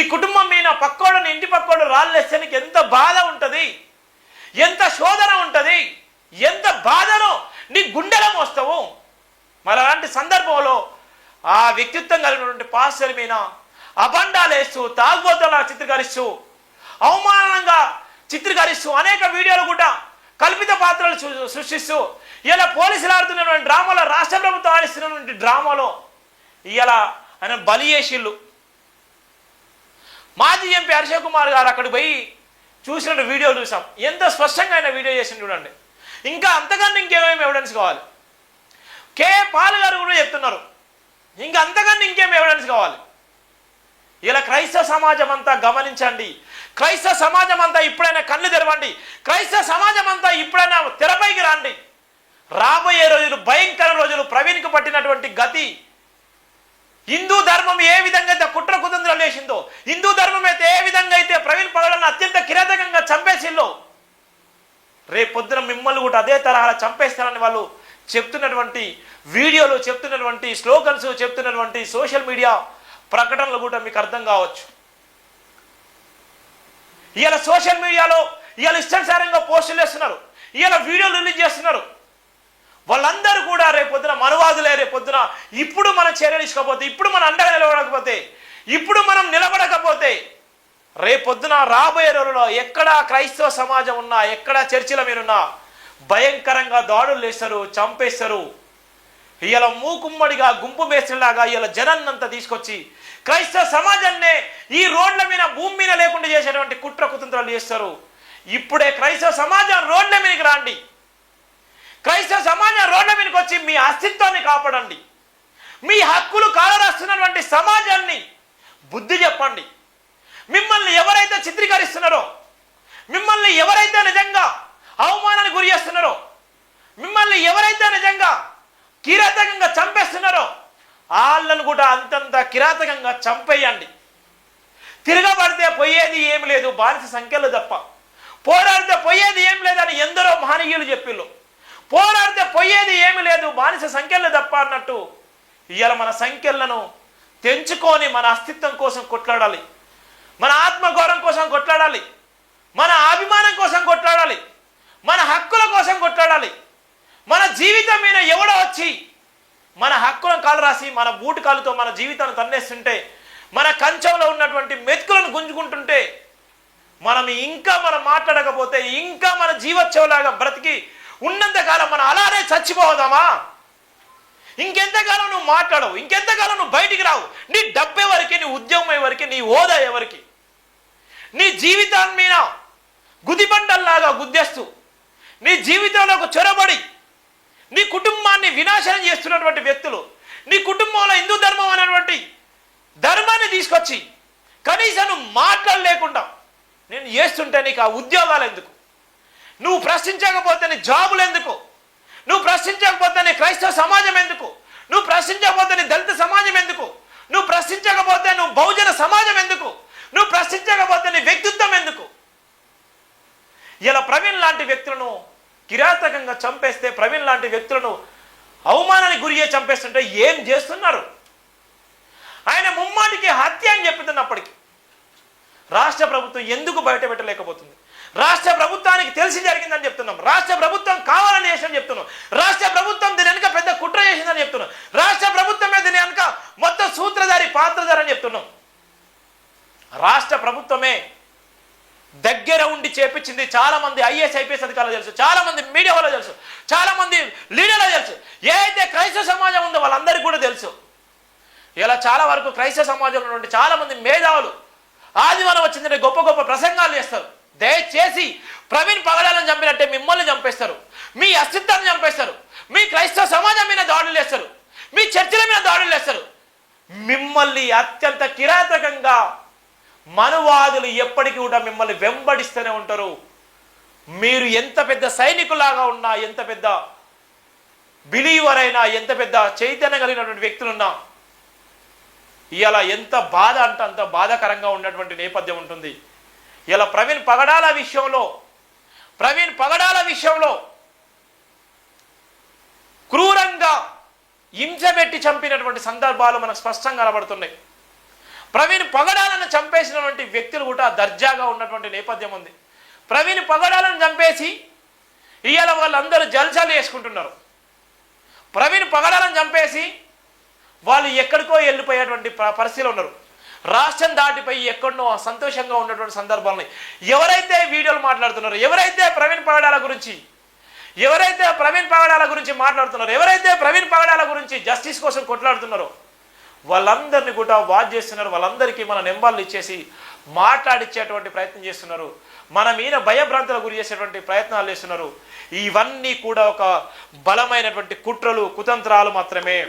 మీ కుటుంబం మీద పక్కోడు ఇంటి పక్కోడు రాళ్ళేస్తే నీకు ఎంత బాధ ఉంటుంది? ఎంత శోధన ఉంటుంది? ఎంత బాధను నీ గుండెలో మోస్తావు? మరి అలాంటి సందర్భంలో ఆ వ్యక్తిత్వం కలిగినటువంటి పాస్టర్ మీద అబండాలేస్తూ తాగుబోతులా చిత్రీకరిస్తూ అవమానంగా చిత్రీకరిస్తూ అనేక వీడియోలు కూడా కల్పిత పాత్రలు సృష్టిస్తూ ఇలా పోలీసులు ఆడుతున్నటువంటి డ్రామాలో రాష్ట్ర ప్రభుత్వం ఆడిస్తున్నటువంటి డ్రామాలో ఇలా ఆయన బలి చేసిళ్ళు. మాజీ ఎంపీ హర్షవ్ కుమార్ గారు అక్కడికి పోయి చూసిన వీడియో చూసాం. ఎంత స్పష్టంగా ఆయన వీడియో చేసి చూడండి. ఇంకా అంతకన్నా ఇంకేమేమి ఎవిడెన్స్ కావాలి? కే పాల్ గారు కూడా చెప్తున్నారు. ఇంకా అంతకన్నా ఇంకేం ఎవిడెన్స్ కావాలి? ఇలా క్రైస్తవ సమాజం అంతా గమనించండి. క్రైస్తవ సమాజం అంతా ఇప్పుడైనా కళ్ళు తెరవండి. క్రైస్తవ సమాజం అంతా ఇప్పుడైనా తెరపైకి రండి. రాబోయే రోజులు భయంకర రోజులు ప్రవీణ్కి పట్టినటువంటి గతి హిందూ ధర్మం ఏ విధంగా అయితే కుట్ర కుతంత్రాలు వేసిందో హిందూ ధర్మం అయితే ఏ విధంగా అయితే ప్రవీణ్ పగలను అత్యంత కిరాతకంగా చంపేసిందో రేపు పొద్దున మిమ్మల్ని కూడా అదే తరహాల చంపేస్తారని వాళ్ళు చెప్తున్నటువంటి వీడియోలు చెప్తున్నటువంటి స్లోగన్స్ చెప్తున్నటువంటి సోషల్ మీడియా ప్రకటనలు కూడా మీకు అర్థం కావచ్చు. ఇవాళ సోషల్ మీడియాలో ఇవాళ ఇష్టానుసారంగా పోస్టులు వేస్తున్నారు ఇవాళ వీడియోలు రిలీజ్ చేస్తున్నారు. వాళ్ళందరూ కూడా పొద్దున మనువాదులే రేపు రేపొద్దున ఇప్పుడు మనం చర్యలు ఇప్పుడు మనం అండగా నిలబడకపోతే ఇప్పుడు మనం నిలబడకపోతే రేపొద్దున రాబోయే రోజుల్లో ఎక్కడ క్రైస్తవ సమాజం ఉన్నా ఎక్కడ చర్చిల మీరున్నా భయంకరంగా దాడులు వేస్తారు చంపేస్తారు. ఇలా మూకుమ్మడిగా గుంపు మేస్త్రిలాగా ఇలా జనాన్నంతా తీసుకొచ్చి క్రైస్తవ సమాజాన్నే ఈ రోడ్ల మీద భూమి మీద లేకుండా చేసేటువంటి కుట్ర కుతంత్రాలు చేస్తారు. ఇప్పుడే క్రైస్తవ సమాజం రోడ్ల మీదకి రాండి. క్రైస్తవ సమాజం రోడ్ల మీదకి వచ్చి మీ అస్తిత్వాన్ని కాపాడండి. మీ హక్కులు కాలరాస్తున్నటువంటి సమాజాన్ని బుద్ధి చెప్పండి. మిమ్మల్ని ఎవరైతే చిత్రీకరిస్తున్నారో మిమ్మల్ని ఎవరైతే నిజంగా అవమానానికి గురి చేస్తున్నారో మిమ్మల్ని ఎవరైతే నిజంగా కిరాతకంగా చంపేస్తున్నారో వాళ్ళను కూడా అంతంత కిరాతకంగా చంపేయండి. తిరగబడితే పోయేది ఏం లేదు బానిస సంఖ్యలు తప్ప. పోరాడితే పోయేది ఏం లేదని ఎందరో మహనీయులు చెప్పిళ్ళు. పోరాడితే పోయేది ఏమి లేదు బానిస సంఖ్యలు తప్ప అన్నట్టు ఇవాళ మన సంఖ్యలను తెంచుకొని మన అస్తిత్వం కోసం కొట్లాడాలి. మన ఆత్మగౌరవం కోసం కొట్లాడాలి. మన అభిమానం కోసం కొట్లాడాలి. మన హక్కుల కోసం కొట్లాడాలి. మన జీవితం మీద ఎవడో వచ్చి మన హక్కులను కాలు రాసి మన బూటు కాలుతో మన జీవితాన్ని తన్నేస్తుంటే మన కంచంలో ఉన్నటువంటి మెతుకులను గుంజుకుంటుంటే మనం ఇంకా మనం మాట్లాడకపోతే ఇంకా మన జీవోత్సవలాగా బ్రతికి ఉన్నంతకాలం మనం అలానే చచ్చిపోదామా? ఇంకెంతకాలం నువ్వు మాట్లాడవు? ఇంకెంతకాలం నువ్వు బయటికి రావు? నీ డబ్బు ఎవరికి నీ ఉద్యమం ఎవరికి నీ హోదా ఎవరికి? నీ జీవితాన్ని మీద గుదిబండల్లాగా గుద్దేస్తూ నీ జీవితంలోకి చొరబడి నీ కుటుంబాన్ని వినాశనం చేస్తున్నటువంటి వ్యక్తులు నీ కుటుంబంలో హిందూ ధర్మం అనేటువంటి ధర్మాన్ని తీసుకొచ్చి కనీసం నువ్వు మాట్లాడలేకుండా నేను చేస్తుంటే నీకు ఆ ఉద్యోగాలు ఎందుకు? నువ్వు ప్రశ్నించకపోతే నీ జాబులు ఎందుకు? నువ్వు ప్రశ్నించకపోతే నీ క్రైస్తవ సమాజం ఎందుకు? నువ్వు ప్రశ్నించకపోతే నీ దళిత సమాజం ఎందుకు? నువ్వు ప్రశ్నించకపోతే నువ్వు బహుజన సమాజం ఎందుకు? నువ్వు ప్రశ్నించకపోతే నీ వ్యక్తిత్వం ఎందుకు? ఇలా ప్రవీణ్ లాంటి వ్యక్తులను కిరాతకంగా చంపేస్తే ప్రవీణ్ లాంటి వ్యక్తులను అవమానానికి గురి చంపేస్తుంటే ఏం చేస్తున్నారు? ఆయన ముమ్మాటికి హత్య అని చెప్తున్నప్పటికీ రాష్ట్ర ప్రభుత్వం ఎందుకు బయట పెట్టలేకపోతుంది? రాష్ట్ర ప్రభుత్వానికి తెలిసి జరిగిందని చెప్తున్నాం. రాష్ట్ర ప్రభుత్వం కావాలని చేసిందని చెప్తున్నాం. రాష్ట్ర ప్రభుత్వం దీని వెనుక పెద్ద కుట్ర చేసిందని చెప్తున్నాం. రాష్ట్ర ప్రభుత్వమే దీని వెనుక మొత్తం సూత్రధారి పాత్రధారి అని చెప్తున్నాం. రాష్ట్ర ప్రభుత్వమే దగ్గర ఉండి చేపించింది చాలా మంది ఐఏఎస్ ఐపీఎస్ అధికారులు తెలుసు. చాలా మంది మీడియా వాళ్ళు తెలుసు. చాలా మంది లీడర్లు తెలుసు. ఏదైతే క్రైస్తవ సమాజం ఉందో వాళ్ళందరికీ కూడా తెలుసు. ఇలా చాలా వరకు క్రైస్తవ సమాజంలో నుండి చాలా మంది మేధావులు ఆదివారం వచ్చిందంటే గొప్ప గొప్ప ప్రసంగాలు చేస్తారు. దయచేసి ప్రవీణ్ పగడాలను చంపినట్టే మిమ్మల్ని చంపేస్తారు. మీ అస్తిత్వాన్ని చంపేస్తారు. మీ క్రైస్తవ సమాజం మీద దాడులు చేస్తారు. మీ చర్చల మీద దాడులు చేస్తారు. మిమ్మల్ని అత్యంత కిరాతకంగా మనువాదులు ఎప్పటికీ కూడా మిమ్మల్ని వెంబడిస్తూనే ఉంటారు. మీరు ఎంత పెద్ద సైనికులాగా ఉన్నా ఎంత పెద్ద బిలీవర్ అయినా ఎంత పెద్ద చైతన్యం కలిగినటువంటి వ్యక్తులున్నా ఇలా ఎంత బాధ అంటే అంత బాధాకరంగా ఉన్నటువంటి నేపథ్యం ఉంటుంది. ఇలా ప్రవీణ్ పగడాల విషయంలో ప్రవీణ్ పగడాల విషయంలో క్రూరంగా హింస చంపినటువంటి సందర్భాలు మనకు స్పష్టంగా కనబడుతున్నాయి. ప్రవీణ్ పగడాలను చంపేసినటువంటి వ్యక్తులు కూడా దర్జాగా ఉన్నటువంటి నేపథ్యం ఉంది. ప్రవీణ్ పగడాలను చంపేసి ఇవాళ వాళ్ళందరూ జల్సాలు వేసుకుంటున్నారు ప్రవీణ్ పగడాలను చంపేసి వాళ్ళు ఎక్కడికో వెళ్ళిపోయేటువంటి ప- పరిస్థితిలో ఉన్నారు. రాష్ట్రం దాటిపోయి ఎక్కడనో సంతోషంగా ఉన్నటువంటి సందర్భాలని ఎవరైతే వీడియోలు మాట్లాడుతున్నారో ఎవరైతే ప్రవీణ్ పగడాల గురించి ఎవరైతే ప్రవీణ్ పగడాల గురించి మాట్లాడుతున్నారో ఎవరైతే ప్రవీణ్ పగడాల గురించి జస్టిస్ కోసం కొట్లాడుతున్నారో వాళ్ళందరినీ కూడా వాచ్ చేస్తున్నారు. వాళ్ళందరికీ మన నెంబర్లు ఇచ్చేసి మాట్లాడిచ్చేటువంటి ప్రయత్నం చేస్తున్నారు. మన మీద భయభ్రాంతులకు గురి చేసేటువంటి ప్రయత్నాలు చేస్తున్నారు. ఇవన్నీ కూడా ఒక బలమైనటువంటి కుట్రలు కుతంత్రాలు మాత్రమే.